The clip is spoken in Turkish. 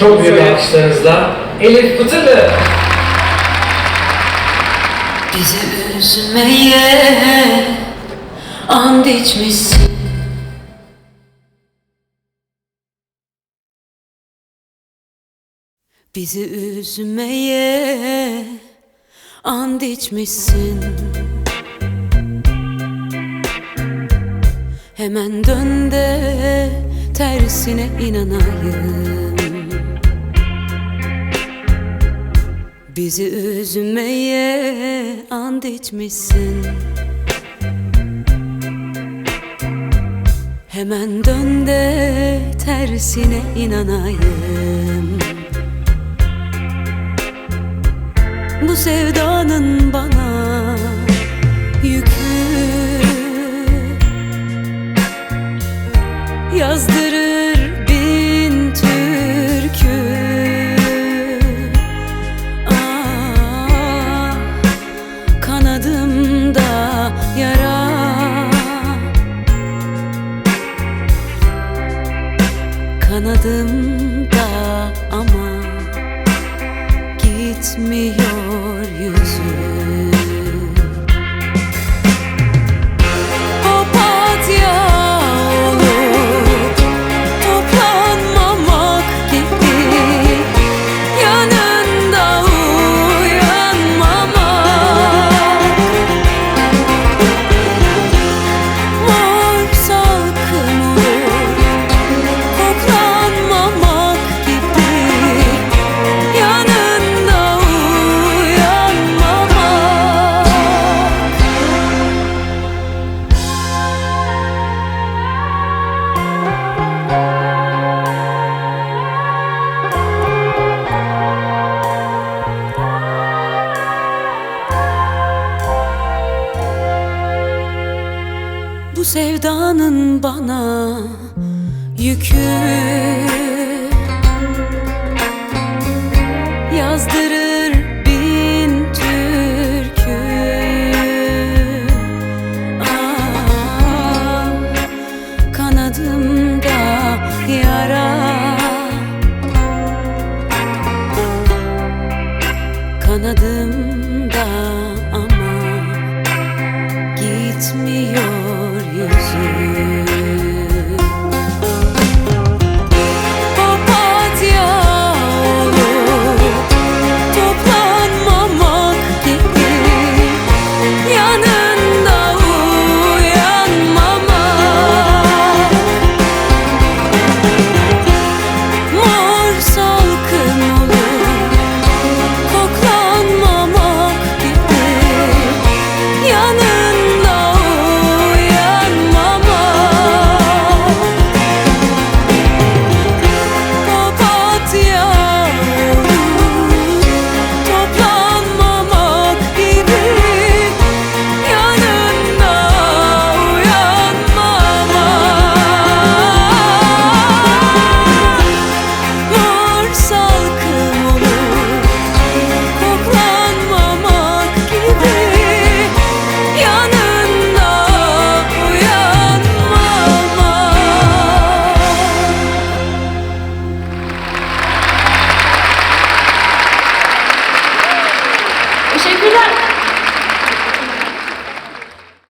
Çok büyük alkışlarınızla. Elif Pıtırlı. Bizi üzmeye and içmişsin. Bizi üzmeye and içmişsin. Hemen dön de tersine inanayım Bizi üzmeye and içmişsin Hemen dön de tersine inanayım. Bu sevdanın bana yara. Kanadımda ama gitmiyor yüzüm sevdanın bana yükü. Yazdırır bin türkü. Ah, Aa, Kanadımda yara. Kanadımda ama gitmiyor.